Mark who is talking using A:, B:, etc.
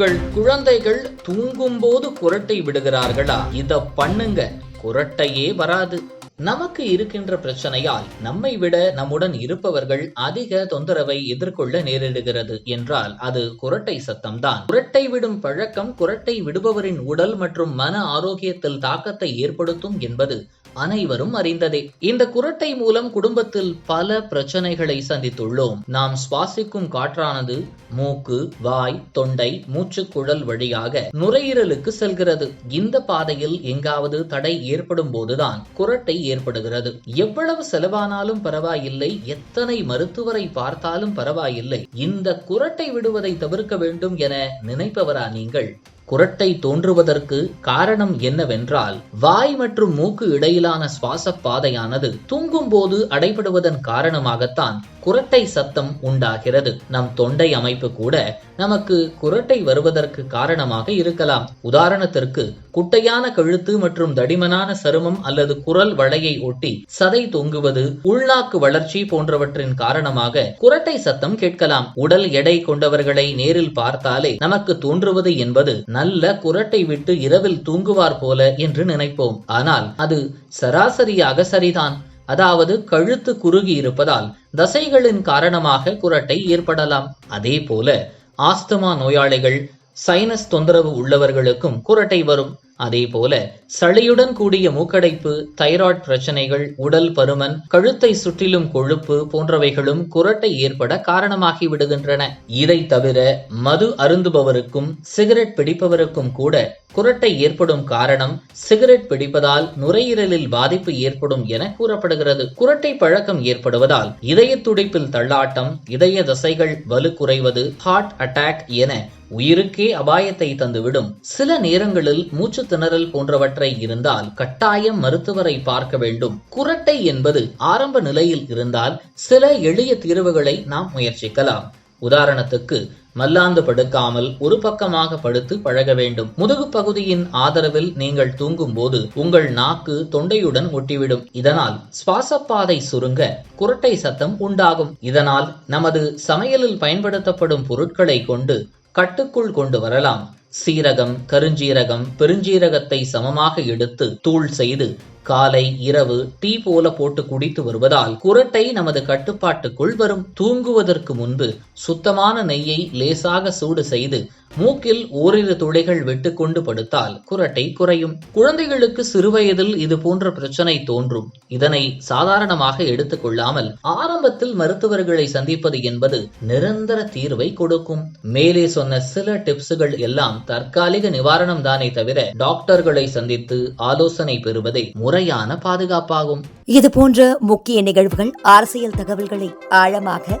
A: உங்கள் குழந்தைகள் தூங்கும்போது குரட்டை விடுகிறார்களா? இத பண்ணுங்க. குரட்டையே வராது. நமக்கு இருக்கின்ற பிரச்சனையால் நம்மை விட நம்முடன் இருப்பவர்கள் அதிக தொந்தரவை எதிர்கொள்ள நேரிடுகிறது என்றால் அது குரட்டை சத்தம்தான். குரட்டை விடும் பழக்கம் குரட்டை விடுபவரின் உடல் மற்றும் மன ஆரோக்கியத்தில் தாக்கத்தை ஏற்படுத்தும் என்பது அனைவரும் அறிந்ததே. இந்த குரட்டை மூலம் குடும்பத்தில் பல பிரச்சனைகளை சந்தித்துள்ளோம். நாம் சுவாசிக்கும் காற்றானது மூக்கு வாய் தொண்டை மூச்சுக்குழல் வழியாக நுரையீரலுக்கு செல்கிறது. இந்த பாதையில் எங்காவது தடை ஏற்படும் போதுதான் குரட்டை ஏற்படுகிறது. எவ்வளவு செலவானாலும் பரவாயில்லை. எத்தனை மருத்துவரை பார்த்தாலும் பரவாயில்லை. இந்த குரட்டை விடுவதை தவிர்க்க வேண்டும் என நினைப்பவரா நீங்கள்? குரட்டை தோன்றுவதற்கு காரணம் என்னவென்றால் வாய் மற்றும் மூக்கு இடையிலான சுவாச பாதையானது தூங்கும் போது அடைபடுவதன் காரணமாகத்தான் குரட்டை சத்தம் உண்டாகிறது. நம் தொண்டை அமைப்பு கூட நமக்கு குரட்டை வருவதற்கு காரணமாக இருக்கலாம். உதாரணத்திற்கு குட்டையான கழுத்து மற்றும் தடிமனான சருமம் அல்லது குரல் வளையை ஒட்டி சதை தொங்குவது உள்நாக்கு வளர்ச்சி போன்றவற்றின் காரணமாக குரட்டை சத்தம் கேட்கலாம். உடல் எடை கொண்டவர்களை நேரில் பார்த்தாலே நமக்கு தோன்றுவது என்பது நல்ல குரட்டை விட்டு இரவில் தூங்குவார் போல என்று நினைப்போம். ஆனால் அது சராசரியாக சரிதான். அதாவது கழுத்து குறுகி இருப்பதால் தசைகளின் காரணமாக குரட்டை ஏற்படலாம். அதே போல ஆஸ்துமா நோயாளிகள் சைனஸ் தொந்தரவு உள்ளவர்களுக்கும் குரட்டை வரும். அதே போல சளியுடன் கூடிய மூக்கடைப்பு தைராய்டு பிரச்சனைகள் உடல் பருமன் கழுத்தை சுற்றிலும் கொழுப்பு போன்றவைகளும் குரட்டை ஏற்பட காரணமாகி விடுகின்றன. இதை தவிர மது அருந்துபவருக்கும் சிகரெட் பிடிப்பவருக்கும் கூட குரட்டை ஏற்படும் காரணம் சிகரெட் பிடிப்பதால் நுரையீரலில் பாதிப்பு ஏற்படும் என கூறப்படுகிறது. குரட்டை பழக்கம் ஏற்படுவதால் இதய துடிப்பில் தள்ளாட்டம் இதய தசைகள் வலு குறைவது ஹார்ட் அட்டாக் என உயிருக்கே அபாயத்தை தந்துவிடும். சில நேரங்களில் மூச்சு திணறல் போன்றவற்றை இருந்தால் கட்டாயம் மருத்துவரை பார்க்க வேண்டும். குரட்டை என்பது ஆரம்ப நிலையில் இருந்தால் சில எளிய தீர்வுகளை நாம் முயற்சிக்கலாம். உதாரணத்துக்கு மல்லாந்து படுக்காமல் ஒரு பக்கமாக படுத்து பழக வேண்டும். முதுகு பகுதியின் ஆதரவில் நீங்கள் தூங்கும் போது உங்கள் நாக்கு தொண்டையுடன் ஒட்டிவிடும். இதனால் சுவாசப்பாதை சுருங்க குரட்டை சத்தம் உண்டாகும். இதனால் நமது சமையலில் பயன்படுத்தப்படும் பொருட்களை கொண்டு கட்டுக்குள் கொண்டு வரலாம். சீரகம் கருஞ்சீரகம் பெருஞ்சீரகத்தை சமமாக எடுத்து தூள் செய்து காலை இரவு டீ போல போட்டு குடித்து வருவதால் குரட்டை நமது கட்டுப்பாட்டுக்குள் வரும். தூங்குவதற்கு முன்பு சுத்தமான நெய்யை லேசாக சூடு செய்து மூக்கில் ஓரிரு துளைகள் விட்டுக்கொண்டு படுத்தால் குரட்டை குறையும். குழந்தைகளுக்கு சிறுவயதில் இது போன்ற பிரச்சனை தோன்றும். இதனை சாதாரணமாக எடுத்துக்கொள்ளாமல் ஆரம்பத்தில் மருத்துவர்களை சந்திப்பது என்பது நிரந்தர தீர்வை கொடுக்கும். மேலே சொன்ன சில டிப்ஸுகள் எல்லாம் தற்காலிக நிவாரணம் தானே தவிர டாக்டர்களை சந்தித்து ஆலோசனை பெறுவதே முறையான பாதுகாப்பாகும்.
B: இது போன்ற முக்கிய நிகழ்வுகள் அரசியல் தகவல்களை ஆழமாக